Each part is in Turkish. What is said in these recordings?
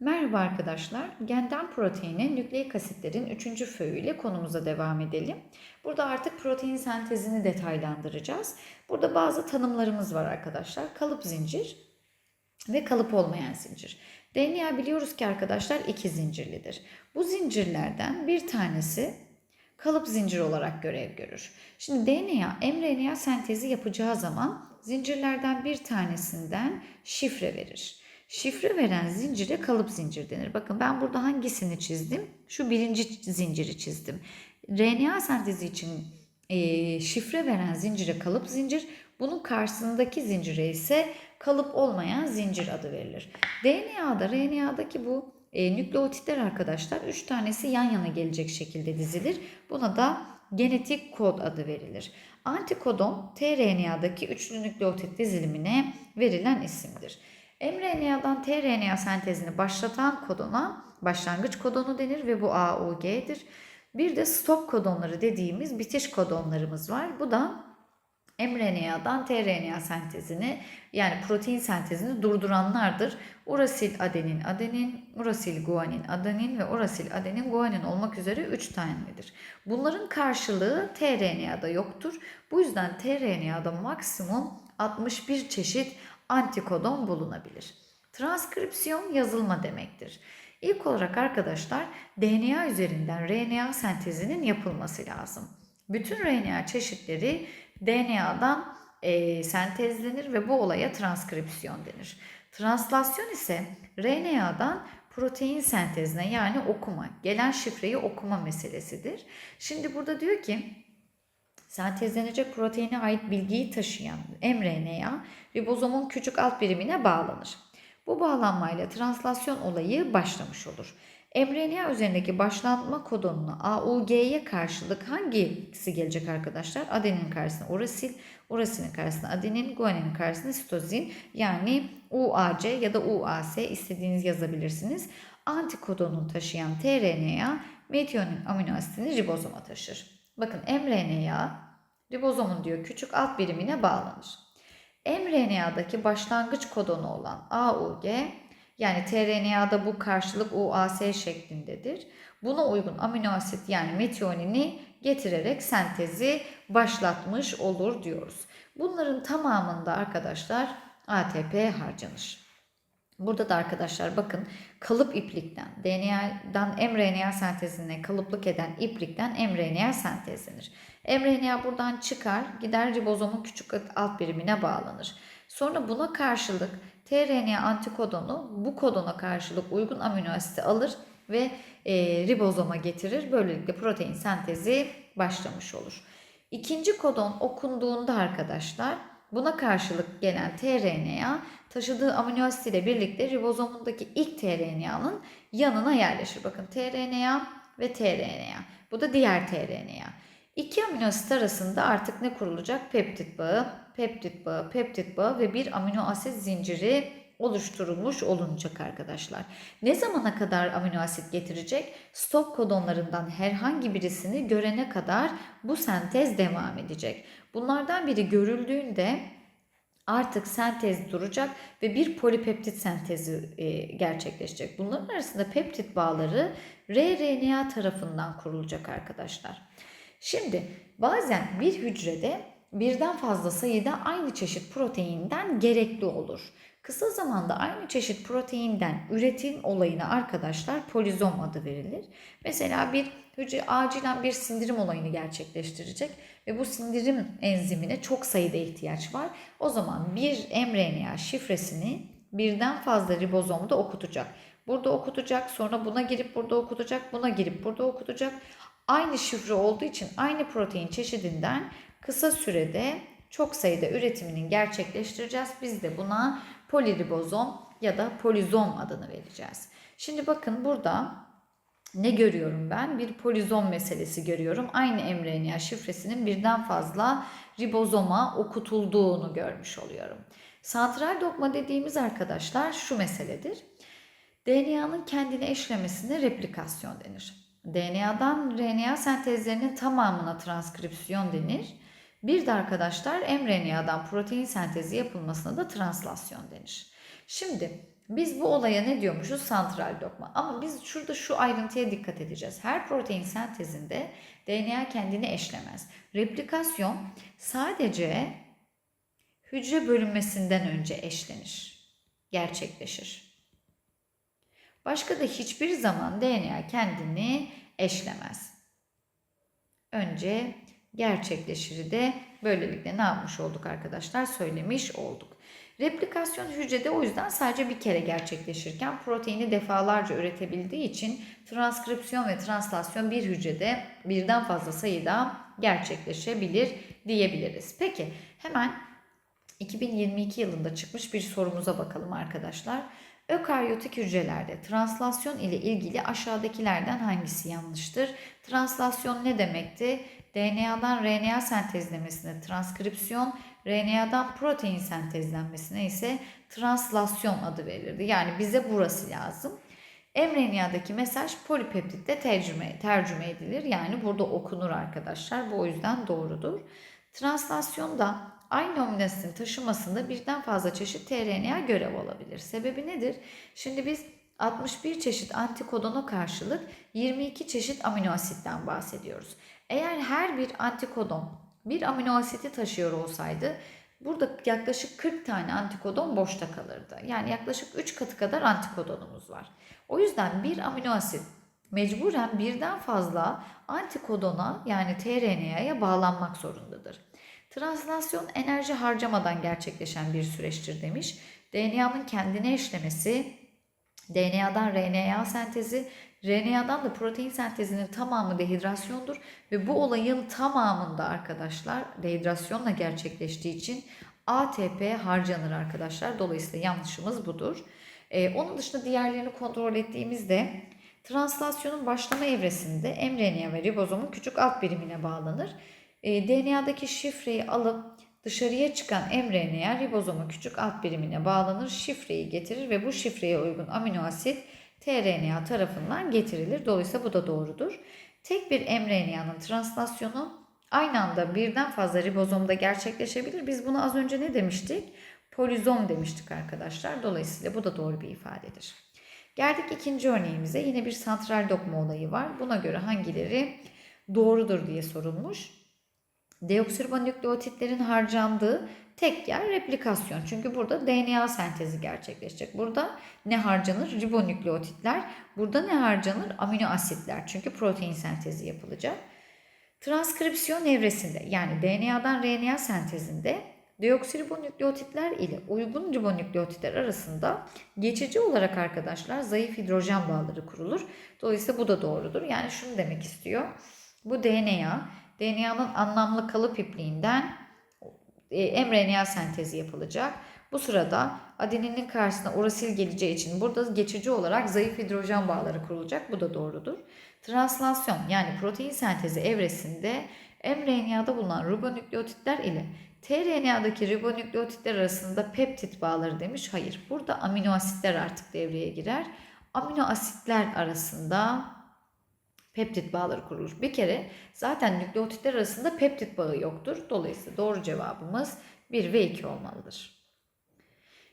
Merhaba arkadaşlar. Genden proteine nükleik asitlerin 3. föyüyle konumuza devam edelim. Burada artık protein sentezini detaylandıracağız. Burada bazı tanımlarımız var arkadaşlar. Kalıp zincir ve kalıp olmayan zincir. DNA biliyoruz ki arkadaşlar iki zincirlidir. Bu zincirlerden bir tanesi kalıp zincir olarak görev görür. Şimdi DNA, mRNA sentezi yapacağı zaman zincirlerden bir tanesinden şifre verir. Şifre veren zincire kalıp zincir denir. Bakın ben burada hangisini çizdim? Şu birinci zinciri çizdim. RNA sentezi için e, şifre veren zincire kalıp zincir, bunun karşısındaki zincire ise kalıp olmayan zincir adı verilir. DNA'da, RNA'daki bu e, nükleotitler arkadaşlar 3 tanesi yan yana gelecek şekilde dizilir. Buna da genetik kod adı verilir. Antikodon tRNA'daki üçlü nükleotit dizilimine verilen isimdir. mRNA'dan tRNA sentezini başlatan kodona başlangıç kodonu denir ve bu AUG'dir. Bir de stop kodonları dediğimiz bitiş kodonlarımız var. Bu da mRNA'dan tRNA sentezini yani protein sentezini durduranlardır. Urasil adenin adenin, urasil guanin adenin ve urasil adenin guanin olmak üzere 3 tanedir. Bunların karşılığı tRNA'da yoktur. Bu yüzden tRNA'da maksimum 61 çeşit antikodon bulunabilir. Transkripsiyon yazılma demektir. İlk olarak arkadaşlar DNA üzerinden RNA sentezinin yapılması lazım. Bütün RNA çeşitleri DNA'dan e, sentezlenir ve bu olaya transkripsiyon denir. Translasyon ise RNA'dan protein sentezine yani okuma, gelen şifreyi okuma meselesidir. Şimdi burada diyor ki sentezlenecek proteine ait bilgiyi taşıyan mRNA ribozomun küçük alt birimine bağlanır. Bu bağlanmayla translasyon olayı başlamış olur. mRNA üzerindeki başlanma kodonuna AUG'ye karşılık hangisi gelecek arkadaşlar? Adenin karşısına urasil, urasinin karşısına adenin, guaninin karşısına sitozin yani UAC ya da UAS istediğiniz yazabilirsiniz. Antikodonu taşıyan tRNA metionin amino asitini ribozoma taşır. Bakın mRNA ribozomun diyor küçük alt birimine bağlanır mRNA'daki başlangıç kodonu olan AUG yani tRNA'da bu karşılık UAS şeklindedir. Buna uygun amino asit yani metionini getirerek sentezi başlatmış olur diyoruz. Bunların tamamında arkadaşlar ATP harcanır. Burada da arkadaşlar bakın kalıp iplikten DNA'dan mRNA sentezine kalıplık eden iplikten mRNA sentezlenir. mRNA buradan çıkar gider ribozomun küçük alt birimine bağlanır. Sonra buna karşılık tRNA antikodonu bu kodona karşılık uygun amino asiti alır ve e, ribozoma getirir. Böylelikle protein sentezi başlamış olur. İkinci kodon okunduğunda arkadaşlar Buna karşılık gelen tRNA taşıdığı amino asit ile birlikte ribozomundaki ilk tRNA'nın yanına yerleşir. Bakın tRNA ve tRNA. Bu da diğer tRNA. İki amino asit arasında artık ne kurulacak? Peptit bağı, peptit bağı, peptit bağı ve bir amino asit zinciri oluşturulmuş olunacak arkadaşlar. Ne zamana kadar amino asit getirecek? Stop kodonlarından herhangi birisini görene kadar bu sentez devam edecek. Bunlardan biri görüldüğünde artık sentez duracak ve bir polipeptit sentezi e, gerçekleşecek. Bunların arasında peptit bağları rRNA tarafından kurulacak arkadaşlar. Şimdi bazen bir hücrede birden fazla sayıda aynı çeşit proteinden gerekli olur. Kısa zamanda aynı çeşit proteinden üretim olayına arkadaşlar polizom adı verilir. Mesela bir hücre acilen bir sindirim olayını gerçekleştirecek ve bu sindirim enzimine çok sayıda ihtiyaç var. O zaman bir mRNA şifresini birden fazla ribozomda okutacak. Burada okutacak, sonra buna girip burada okutacak, buna girip burada okutacak. Aynı şifre olduğu için aynı protein çeşidinden kısa sürede çok sayıda üretiminin gerçekleştireceğiz. Biz de buna poliribozom ya da polizom adını vereceğiz. Şimdi bakın burada ne görüyorum ben? Bir polizom meselesi görüyorum. Aynı mRNA şifresinin birden fazla ribozoma okutulduğunu görmüş oluyorum. Santral dogma dediğimiz arkadaşlar şu meseledir. DNA'nın kendine eşlemesine replikasyon denir. DNA'dan RNA sentezlerinin tamamına transkripsiyon denir. Bir de arkadaşlar mRNA'dan protein sentezi yapılmasına da translasyon denir. Şimdi Biz bu olaya ne diyormuşuz? Santral dogma. Ama biz şurada şu ayrıntıya dikkat edeceğiz. Her protein sentezinde DNA kendini eşlemez. Replikasyon sadece hücre bölünmesinden önce eşlenir, gerçekleşir. Başka da hiçbir zaman DNA kendini eşlemez. Önce gerçekleşir de böylelikle ne yapmış olduk arkadaşlar? Söylemiş olduk. Replikasyon hücrede o yüzden sadece bir kere gerçekleşirken proteini defalarca üretebildiği için transkripsiyon ve translasyon bir hücrede birden fazla sayıda gerçekleşebilir diyebiliriz. Peki hemen 2022 yılında çıkmış bir sorumuza bakalım arkadaşlar. Ökaryotik hücrelerde translasyon ile ilgili aşağıdakilerden hangisi yanlıştır? Translasyon ne demekti? DNA'dan RNA sentezlemesine transkripsiyon, RNA'dan protein sentezlenmesine ise translasyon adı verilirdi. Yani bize burası lazım. mRNA'daki mesaj polipeptitte tercüme, tercüme edilir. Yani burada okunur arkadaşlar. Bu o yüzden doğrudur. Translasyonda aynı amino asitin taşımasında birden fazla çeşit tRNA görev alabilir. Sebebi nedir? Şimdi biz 61 çeşit antikodona karşılık 22 çeşit amino asitten bahsediyoruz. Eğer her bir antikodon bir amino asiti taşıyor olsaydı burada yaklaşık 40 tane antikodon boşta kalırdı. Yani yaklaşık 3 katı kadar antikodonumuz var. O yüzden bir amino asit mecburen birden fazla antikodona yani tRNA'ya bağlanmak zorundadır. Translasyon enerji harcamadan gerçekleşen bir süreçtir demiş. DNA'nın kendine eşlemesi, DNA'dan RNA sentezi, RNA'dan da protein sentezinin tamamı dehidrasyondur ve bu olayın tamamında arkadaşlar dehidrasyonla gerçekleştiği için ATP harcanır arkadaşlar. Dolayısıyla yanlışımız budur. Ee, onun dışında diğerlerini kontrol ettiğimizde translasyonun başlama evresinde mRNA ve ribozomun küçük alt birimine bağlanır. Ee, DNA'daki şifreyi alıp dışarıya çıkan mRNA ribozomun küçük alt birimine bağlanır, şifreyi getirir ve bu şifreye uygun amino asit tRNA tarafından getirilir. Dolayısıyla bu da doğrudur. Tek bir mRNA'nın translasyonu aynı anda birden fazla ribozomda gerçekleşebilir. Biz bunu az önce ne demiştik? Polizom demiştik arkadaşlar. Dolayısıyla bu da doğru bir ifadedir. Geldik ikinci örneğimize. Yine bir santral dokma olayı var. Buna göre hangileri doğrudur diye sorulmuş. Deoksiribonükleotitlerin harcandığı tek yer replikasyon. Çünkü burada DNA sentezi gerçekleşecek. Burada ne harcanır? Ribonükleotitler. Burada ne harcanır? Amino asitler. Çünkü protein sentezi yapılacak. Transkripsiyon evresinde yani DNA'dan RNA sentezinde deoksiribonükleotitler ile uygun ribonükleotitler arasında geçici olarak arkadaşlar zayıf hidrojen bağları kurulur. Dolayısıyla bu da doğrudur. Yani şunu demek istiyor. Bu DNA, DNA'nın anlamlı kalıp ipliğinden e, mRNA sentezi yapılacak. Bu sırada adeninin karşısına urasil geleceği için burada geçici olarak zayıf hidrojen bağları kurulacak. Bu da doğrudur. Translasyon yani protein sentezi evresinde mRNA'da bulunan ribonükleotitler ile tRNA'daki ribonükleotitler arasında peptit bağları demiş. Hayır. Burada amino asitler artık devreye girer. Amino asitler arasında peptit bağları kurulur. Bir kere zaten nükleotitler arasında peptit bağı yoktur. Dolayısıyla doğru cevabımız 1 ve 2 olmalıdır.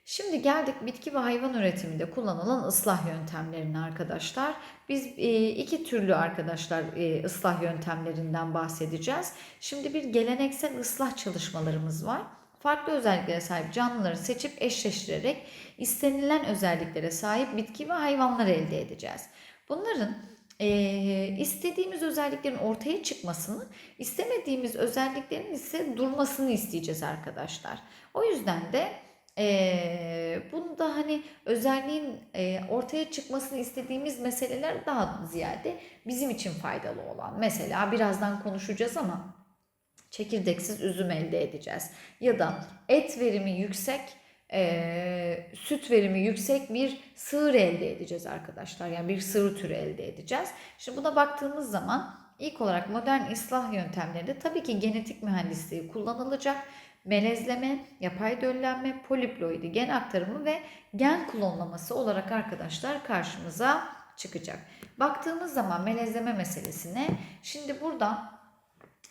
Şimdi geldik bitki ve hayvan üretiminde kullanılan ıslah yöntemlerine arkadaşlar. Biz e, iki türlü arkadaşlar e, ıslah yöntemlerinden bahsedeceğiz. Şimdi bir geleneksel ıslah çalışmalarımız var. Farklı özelliklere sahip canlıları seçip eşleştirerek istenilen özelliklere sahip bitki ve hayvanlar elde edeceğiz. Bunların e, istediğimiz özelliklerin ortaya çıkmasını, istemediğimiz özelliklerin ise durmasını isteyeceğiz arkadaşlar. O yüzden de e, bunda hani özelliğin e, ortaya çıkmasını istediğimiz meseleler daha ziyade bizim için faydalı olan. Mesela birazdan konuşacağız ama çekirdeksiz üzüm elde edeceğiz. Ya da et verimi yüksek, e, süt verimi yüksek bir sığır elde edeceğiz arkadaşlar. Yani bir sığır türü elde edeceğiz. Şimdi buna baktığımız zaman ilk olarak modern ıslah yöntemlerinde tabii ki genetik mühendisliği kullanılacak melezleme, yapay döllenme, poliploidi gen aktarımı ve gen klonlaması olarak arkadaşlar karşımıza çıkacak. Baktığımız zaman melezleme meselesine şimdi burada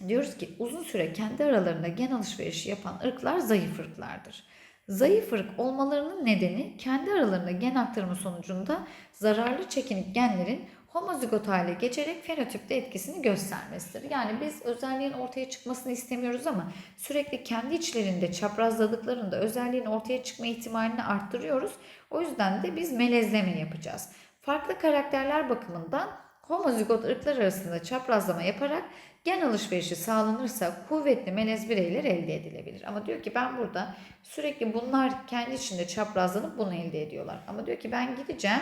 diyoruz ki uzun süre kendi aralarında gen alışverişi yapan ırklar zayıf ırklardır. Zayıf ırk olmalarının nedeni kendi aralarında gen aktarımı sonucunda zararlı çekinik genlerin homozigot hale geçerek fenotipte etkisini göstermesidir. Yani biz özelliğin ortaya çıkmasını istemiyoruz ama sürekli kendi içlerinde çaprazladıklarında özelliğin ortaya çıkma ihtimalini arttırıyoruz. O yüzden de biz melezleme yapacağız. Farklı karakterler bakımından homozigot ırklar arasında çaprazlama yaparak gen alışverişi sağlanırsa kuvvetli melez bireyler elde edilebilir. Ama diyor ki ben burada sürekli bunlar kendi içinde çaprazlanıp bunu elde ediyorlar. Ama diyor ki ben gideceğim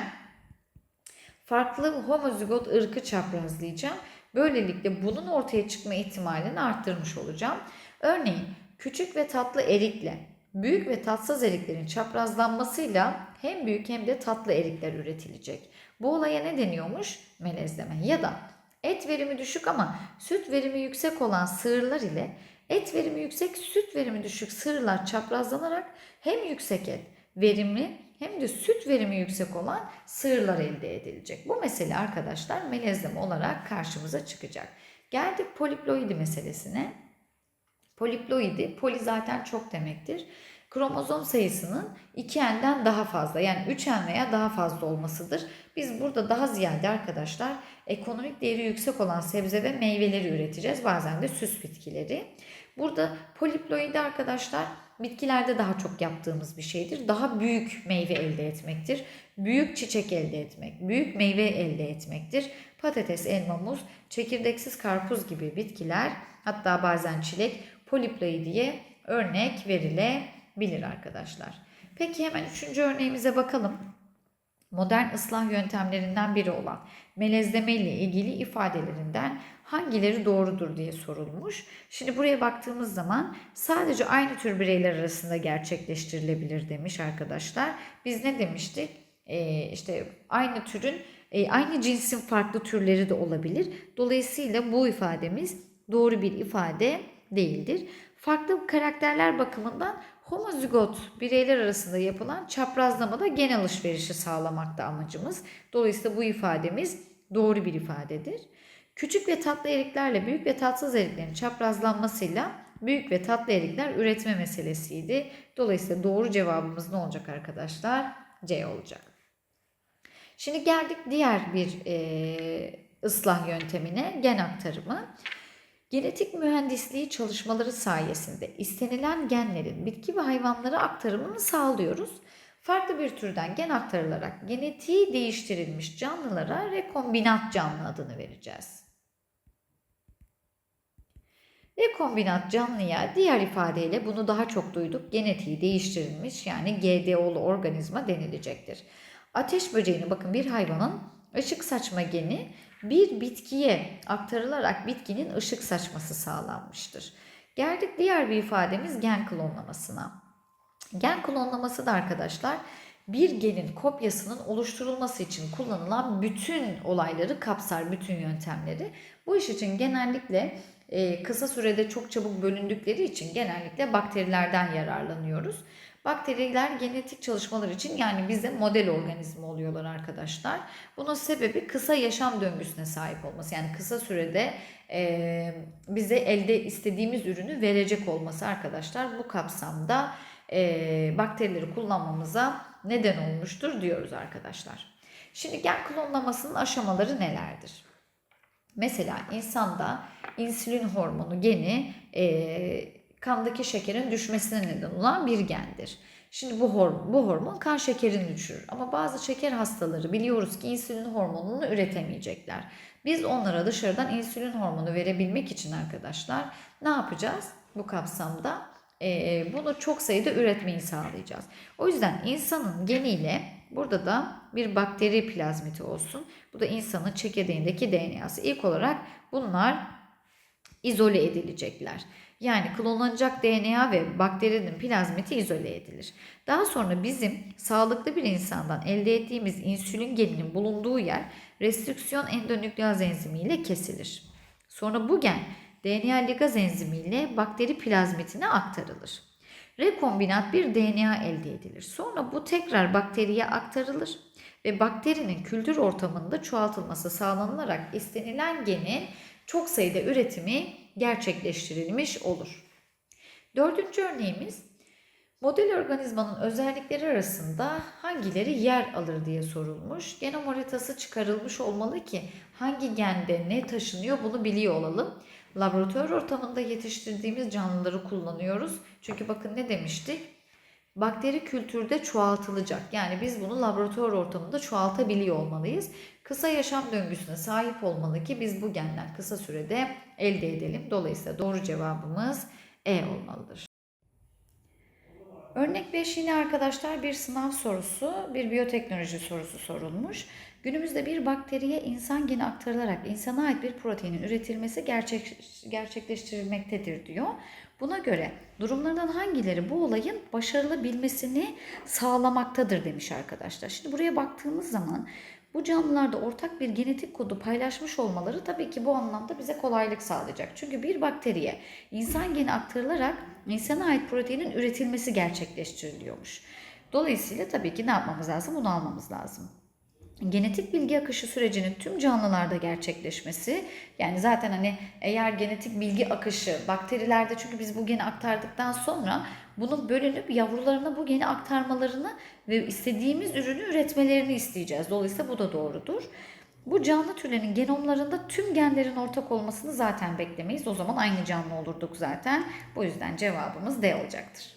farklı homozigot ırkı çaprazlayacağım. Böylelikle bunun ortaya çıkma ihtimalini arttırmış olacağım. Örneğin küçük ve tatlı erikle büyük ve tatsız eriklerin çaprazlanmasıyla hem büyük hem de tatlı erikler üretilecek. Bu olaya ne deniyormuş? Melezleme. Ya da et verimi düşük ama süt verimi yüksek olan sığırlar ile et verimi yüksek, süt verimi düşük sığırlar çaprazlanarak hem yüksek et verimi hem de süt verimi yüksek olan sığırlar elde edilecek. Bu mesele arkadaşlar melezleme olarak karşımıza çıkacak. Geldik poliploidi meselesine. Poliploidi, poli zaten çok demektir. Kromozom sayısının 2n'den daha fazla yani 3n veya daha fazla olmasıdır. Biz burada daha ziyade arkadaşlar ekonomik değeri yüksek olan sebze ve meyveleri üreteceğiz. Bazen de süs bitkileri. Burada poliploidi arkadaşlar bitkilerde daha çok yaptığımız bir şeydir. Daha büyük meyve elde etmektir. Büyük çiçek elde etmek, büyük meyve elde etmektir. Patates, elma, muz, çekirdeksiz karpuz gibi bitkiler hatta bazen çilek poliploidiye örnek verilebilir arkadaşlar. Peki hemen üçüncü örneğimize bakalım. Modern ıslah yöntemlerinden biri olan melezleme ile ilgili ifadelerinden hangileri doğrudur diye sorulmuş. Şimdi buraya baktığımız zaman sadece aynı tür bireyler arasında gerçekleştirilebilir demiş arkadaşlar. Biz ne demiştik? Ee, işte aynı türün e, aynı cinsin farklı türleri de olabilir. Dolayısıyla bu ifademiz doğru bir ifade değildir. Farklı karakterler bakımından homozigot bireyler arasında yapılan çaprazlamada gen alışverişi sağlamakta amacımız. Dolayısıyla bu ifademiz doğru bir ifadedir. Küçük ve tatlı eriklerle büyük ve tatsız eriklerin çaprazlanmasıyla büyük ve tatlı erikler üretme meselesiydi. Dolayısıyla doğru cevabımız ne olacak arkadaşlar? C olacak. Şimdi geldik diğer bir e, ıslah yöntemine, gen aktarımı. Genetik mühendisliği çalışmaları sayesinde istenilen genlerin bitki ve hayvanlara aktarımını sağlıyoruz. Farklı bir türden gen aktarılarak genetiği değiştirilmiş canlılara rekombinat canlı adını vereceğiz. Rekombinat canlıya diğer ifadeyle bunu daha çok duyduk genetiği değiştirilmiş yani GDO'lu organizma denilecektir. Ateş böceğini bakın bir hayvanın ışık saçma geni bir bitkiye aktarılarak bitkinin ışık saçması sağlanmıştır. Geldik diğer bir ifademiz gen klonlamasına. Gen klonlaması da arkadaşlar bir genin kopyasının oluşturulması için kullanılan bütün olayları kapsar, bütün yöntemleri. Bu iş için genellikle e, kısa sürede çok çabuk bölündükleri için genellikle bakterilerden yararlanıyoruz. Bakteriler genetik çalışmalar için yani bize model organizma oluyorlar arkadaşlar. Bunun sebebi kısa yaşam döngüsüne sahip olması. Yani kısa sürede e, bize elde istediğimiz ürünü verecek olması arkadaşlar. Bu kapsamda e, bakterileri kullanmamıza neden olmuştur diyoruz arkadaşlar. Şimdi gen klonlamasının aşamaları nelerdir? Mesela insanda insülin hormonu geni e, kandaki şekerin düşmesine neden olan bir gendir. Şimdi bu hormon, bu hormon kan şekerini düşürür. Ama bazı şeker hastaları biliyoruz ki insülin hormonunu üretemeyecekler. Biz onlara dışarıdan insülin hormonu verebilmek için arkadaşlar ne yapacağız bu kapsamda? Ee, bunu çok sayıda üretmeyi sağlayacağız. O yüzden insanın geniyle burada da bir bakteri plazmiti olsun. Bu da insanın çekirdeğindeki DNA'sı. İlk olarak bunlar izole edilecekler. Yani klonlanacak DNA ve bakterinin plazmiti izole edilir. Daha sonra bizim sağlıklı bir insandan elde ettiğimiz insülin geninin bulunduğu yer restrüksiyon endonükleaz enzimiyle kesilir. Sonra bu gen DNA ligaz enzimiyle bakteri plazmitine aktarılır. Rekombinat bir DNA elde edilir. Sonra bu tekrar bakteriye aktarılır ve bakterinin kültür ortamında çoğaltılması sağlanılarak istenilen genin çok sayıda üretimi gerçekleştirilmiş olur. Dördüncü örneğimiz Model organizmanın özellikleri arasında hangileri yer alır diye sorulmuş. Genom haritası çıkarılmış olmalı ki hangi gende ne taşınıyor bunu biliyor olalım. Laboratuvar ortamında yetiştirdiğimiz canlıları kullanıyoruz. Çünkü bakın ne demiştik? Bakteri kültürde çoğaltılacak. Yani biz bunu laboratuvar ortamında çoğaltabiliyor olmalıyız. Kısa yaşam döngüsüne sahip olmalı ki biz bu genden kısa sürede elde edelim. Dolayısıyla doğru cevabımız E olmalıdır. Örnek 5 yine arkadaşlar bir sınav sorusu, bir biyoteknoloji sorusu sorulmuş. Günümüzde bir bakteriye insan geni aktarılarak insana ait bir proteinin üretilmesi gerçek, gerçekleştirilmektedir diyor. Buna göre durumlardan hangileri bu olayın başarılabilmesini sağlamaktadır demiş arkadaşlar. Şimdi buraya baktığımız zaman bu canlılarda ortak bir genetik kodu paylaşmış olmaları tabii ki bu anlamda bize kolaylık sağlayacak. Çünkü bir bakteriye insan geni aktarılarak insana ait proteinin üretilmesi gerçekleştiriliyormuş. Dolayısıyla tabii ki ne yapmamız lazım? Bunu almamız lazım. Genetik bilgi akışı sürecinin tüm canlılarda gerçekleşmesi yani zaten hani eğer genetik bilgi akışı bakterilerde çünkü biz bu geni aktardıktan sonra bunun bölünüp yavrularına bu geni aktarmalarını ve istediğimiz ürünü üretmelerini isteyeceğiz. Dolayısıyla bu da doğrudur. Bu canlı türlerinin genomlarında tüm genlerin ortak olmasını zaten beklemeyiz. O zaman aynı canlı olurduk zaten. Bu yüzden cevabımız D olacaktır.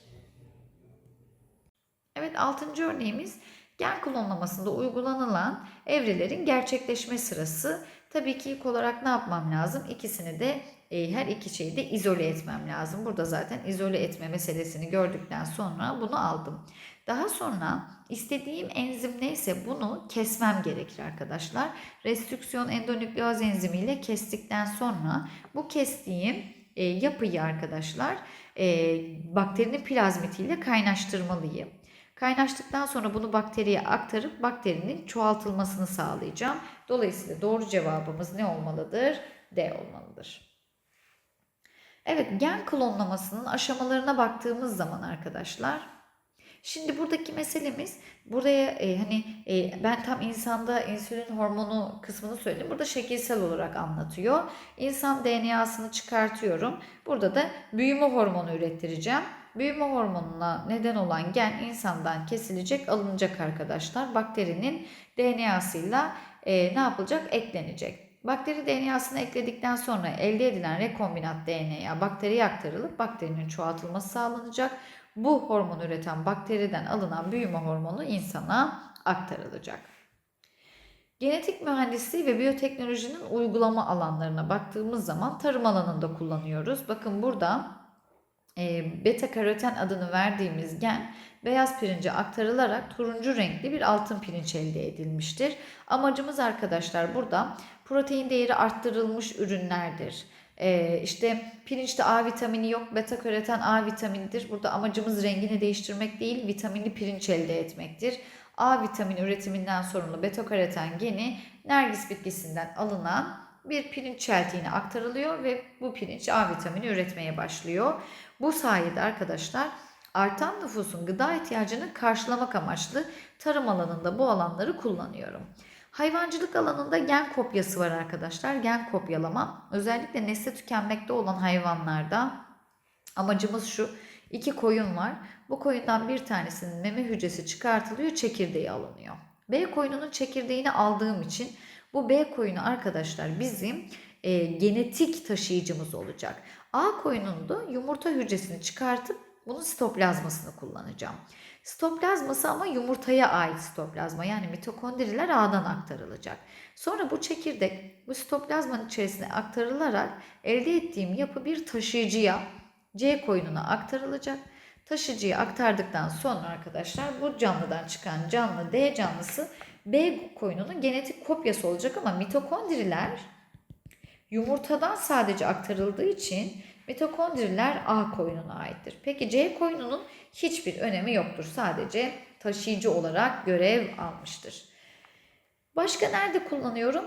Evet altıncı örneğimiz gen klonlamasında uygulanılan evrelerin gerçekleşme sırası. Tabii ki ilk olarak ne yapmam lazım? İkisini de e, her iki şeyi de izole etmem lazım. Burada zaten izole etme meselesini gördükten sonra bunu aldım. Daha sonra istediğim enzim neyse bunu kesmem gerekir arkadaşlar. Restrüksiyon endonükleaz enzimiyle kestikten sonra bu kestiğim e, yapıyı arkadaşlar e, bakterinin plazmitiyle kaynaştırmalıyım. Kaynaştıktan sonra bunu bakteriye aktarıp bakterinin çoğaltılmasını sağlayacağım. Dolayısıyla doğru cevabımız ne olmalıdır? D olmalıdır. Evet gen klonlamasının aşamalarına baktığımız zaman arkadaşlar Şimdi buradaki meselemiz buraya e, hani e, ben tam insanda insülin hormonu kısmını söyledim. Burada şekilsel olarak anlatıyor. İnsan DNA'sını çıkartıyorum. Burada da büyüme hormonu ürettireceğim. Büyüme hormonuna neden olan gen insandan kesilecek, alınacak arkadaşlar. Bakterinin DNA'sıyla e, ne yapılacak? Eklenecek. Bakteri DNA'sını ekledikten sonra elde edilen rekombinant DNA bakteriye aktarılıp bakterinin çoğaltılması sağlanacak. Bu hormonu üreten bakteriden alınan büyüme hormonu insana aktarılacak. Genetik mühendisliği ve biyoteknolojinin uygulama alanlarına baktığımız zaman tarım alanında kullanıyoruz. Bakın burada beta karoten adını verdiğimiz gen beyaz pirince aktarılarak turuncu renkli bir altın pirinç elde edilmiştir. Amacımız arkadaşlar burada protein değeri arttırılmış ürünlerdir. Ee, işte pirinçte A vitamini yok, beta karoten A vitaminidir. Burada amacımız rengini değiştirmek değil, vitaminli pirinç elde etmektir. A vitamini üretiminden sorumlu beta karoten geni nergis bitkisinden alınan bir pirinç çeltiğine aktarılıyor ve bu pirinç A vitamini üretmeye başlıyor. Bu sayede arkadaşlar artan nüfusun gıda ihtiyacını karşılamak amaçlı tarım alanında bu alanları kullanıyorum. Hayvancılık alanında gen kopyası var arkadaşlar. Gen kopyalama. Özellikle nesli tükenmekte olan hayvanlarda amacımız şu. İki koyun var. Bu koyundan bir tanesinin meme hücresi çıkartılıyor, çekirdeği alınıyor. B koyununun çekirdeğini aldığım için bu B koyunu arkadaşlar bizim e, genetik taşıyıcımız olacak. A koyunun da yumurta hücresini çıkartıp bunun sitoplazmasını kullanacağım. Sitoplazması ama yumurtaya ait sitoplazma yani mitokondriler A'dan aktarılacak. Sonra bu çekirdek bu sitoplazmanın içerisine aktarılarak elde ettiğim yapı bir taşıyıcıya C koyununa aktarılacak. Taşıyıcıya aktardıktan sonra arkadaşlar bu canlıdan çıkan canlı D canlısı B koyununun genetik kopyası olacak ama mitokondriler yumurtadan sadece aktarıldığı için mitokondriler A koyununa aittir. Peki C koyununun hiçbir önemi yoktur. Sadece taşıyıcı olarak görev almıştır. Başka nerede kullanıyorum?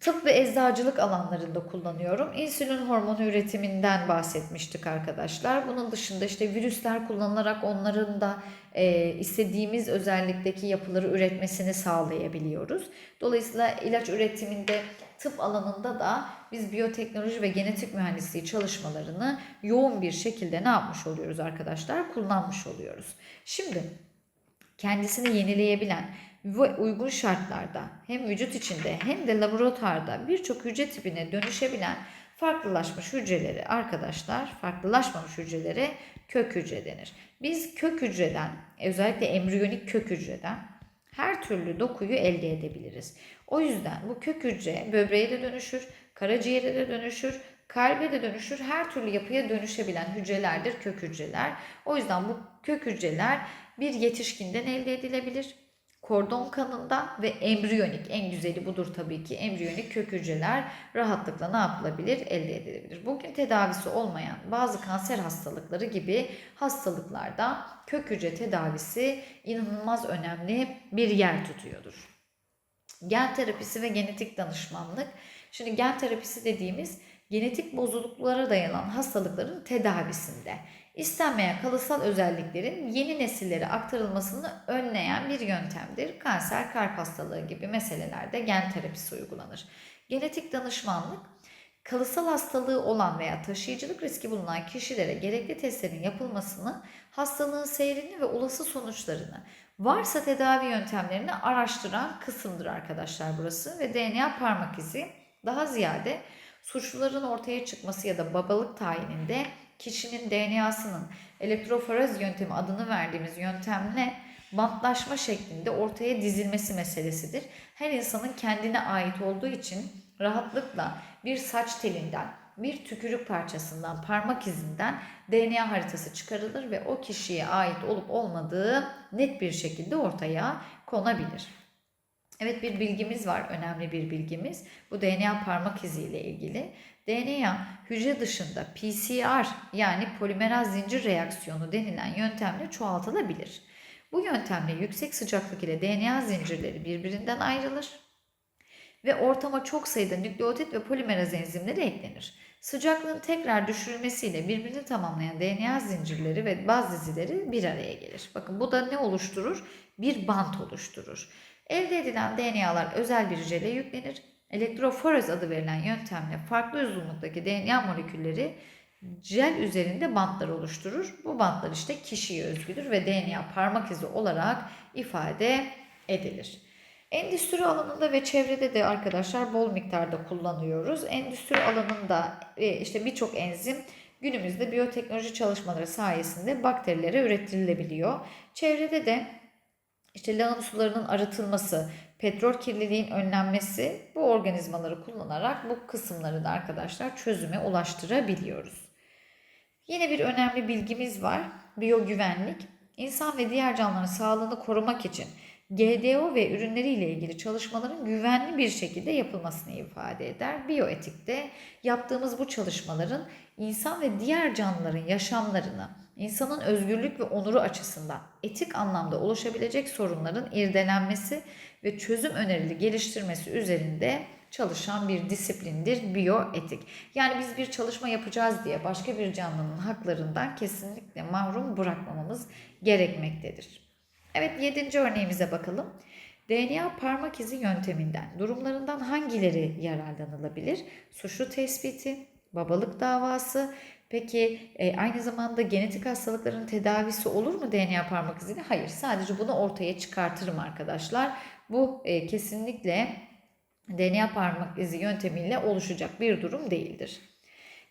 Tıp ve eczacılık alanlarında kullanıyorum. İnsülin hormonu üretiminden bahsetmiştik arkadaşlar. Bunun dışında işte virüsler kullanılarak onların da e, istediğimiz özellikteki yapıları üretmesini sağlayabiliyoruz. Dolayısıyla ilaç üretiminde tıp alanında da biz biyoteknoloji ve genetik mühendisliği çalışmalarını yoğun bir şekilde ne yapmış oluyoruz arkadaşlar? Kullanmış oluyoruz. Şimdi kendisini yenileyebilen ve uygun şartlarda hem vücut içinde hem de laboratuvarda birçok hücre tipine dönüşebilen farklılaşmış hücreleri arkadaşlar farklılaşmamış hücrelere kök hücre denir. Biz kök hücreden özellikle embriyonik kök hücreden her türlü dokuyu elde edebiliriz. O yüzden bu kök hücre böbreğe de dönüşür, karaciğere de dönüşür, kalbe de dönüşür. Her türlü yapıya dönüşebilen hücrelerdir kök hücreler. O yüzden bu kök hücreler bir yetişkinden elde edilebilir. Kordon kanında ve embriyonik en güzeli budur tabii ki embriyonik kök hücreler rahatlıkla ne yapılabilir elde edilebilir. Bugün tedavisi olmayan bazı kanser hastalıkları gibi hastalıklarda kök hücre tedavisi inanılmaz önemli bir yer tutuyordur. Gen terapisi ve genetik danışmanlık. Şimdi gen terapisi dediğimiz genetik bozukluklara dayanan hastalıkların tedavisinde istenmeyen kalıtsal özelliklerin yeni nesillere aktarılmasını önleyen bir yöntemdir. Kanser, kalp hastalığı gibi meselelerde gen terapisi uygulanır. Genetik danışmanlık kalıtsal hastalığı olan veya taşıyıcılık riski bulunan kişilere gerekli testlerin yapılmasını, hastalığın seyrini ve olası sonuçlarını, varsa tedavi yöntemlerini araştıran kısımdır arkadaşlar burası ve DNA parmak izi daha ziyade suçluların ortaya çıkması ya da babalık tayininde kişinin DNA'sının elektroforez yöntemi adını verdiğimiz yöntemle bantlaşma şeklinde ortaya dizilmesi meselesidir. Her insanın kendine ait olduğu için rahatlıkla bir saç telinden, bir tükürük parçasından, parmak izinden DNA haritası çıkarılır ve o kişiye ait olup olmadığı net bir şekilde ortaya konabilir. Evet bir bilgimiz var, önemli bir bilgimiz. Bu DNA parmak izi ile ilgili. DNA hücre dışında PCR yani polimeraz zincir reaksiyonu denilen yöntemle çoğaltılabilir. Bu yöntemle yüksek sıcaklık ile DNA zincirleri birbirinden ayrılır ve ortama çok sayıda nükleotit ve polimeraz enzimleri eklenir. Sıcaklığın tekrar düşürülmesiyle birbirini tamamlayan DNA zincirleri ve baz dizileri bir araya gelir. Bakın bu da ne oluşturur? Bir bant oluşturur. Elde edilen DNA'lar özel bir jele yüklenir. Elektroforez adı verilen yöntemle farklı uzunluktaki DNA molekülleri jel üzerinde bantlar oluşturur. Bu bantlar işte kişiye özgüdür ve DNA parmak izi olarak ifade edilir. Endüstri alanında ve çevrede de arkadaşlar bol miktarda kullanıyoruz. Endüstri alanında e, işte birçok enzim günümüzde biyoteknoloji çalışmaları sayesinde bakterilere üretililebiliyor. Çevrede de işte lağım sularının arıtılması, petrol kirliliğin önlenmesi bu organizmaları kullanarak bu kısımları da arkadaşlar çözüme ulaştırabiliyoruz. Yine bir önemli bilgimiz var. Biyogüvenlik. İnsan ve diğer canlıların sağlığını korumak için GDO ve ürünleriyle ilgili çalışmaların güvenli bir şekilde yapılmasını ifade eder. Biyoetikte yaptığımız bu çalışmaların insan ve diğer canlıların yaşamlarını, insanın özgürlük ve onuru açısından etik anlamda oluşabilecek sorunların irdelenmesi ve çözüm önerili geliştirmesi üzerinde çalışan bir disiplindir biyoetik. Yani biz bir çalışma yapacağız diye başka bir canlının haklarından kesinlikle mahrum bırakmamamız gerekmektedir. Evet yedinci örneğimize bakalım. DNA parmak izi yönteminden durumlarından hangileri yararlanılabilir? Suçlu tespiti, babalık davası. Peki e, aynı zamanda genetik hastalıkların tedavisi olur mu DNA parmak iziyle? Hayır sadece bunu ortaya çıkartırım arkadaşlar. Bu e, kesinlikle DNA parmak izi yöntemiyle oluşacak bir durum değildir.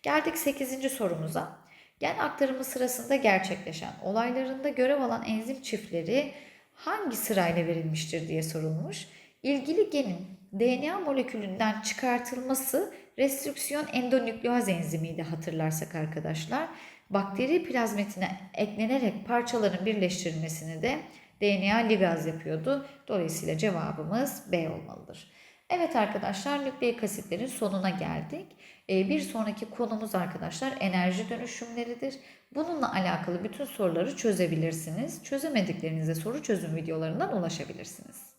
Geldik 8. sorumuza. Gen aktarımı sırasında gerçekleşen olaylarında görev alan enzim çiftleri hangi sırayla verilmiştir diye sorulmuş. İlgili genin DNA molekülünden çıkartılması restrüksiyon endonükleaz enzimiydi hatırlarsak arkadaşlar. Bakteri plazmetine eklenerek parçaların birleştirilmesini de DNA ligaz yapıyordu. Dolayısıyla cevabımız B olmalıdır. Evet arkadaşlar nükleik asitlerin sonuna geldik. Ee, bir sonraki konumuz arkadaşlar enerji dönüşümleridir. Bununla alakalı bütün soruları çözebilirsiniz. Çözemediklerinize soru çözüm videolarından ulaşabilirsiniz.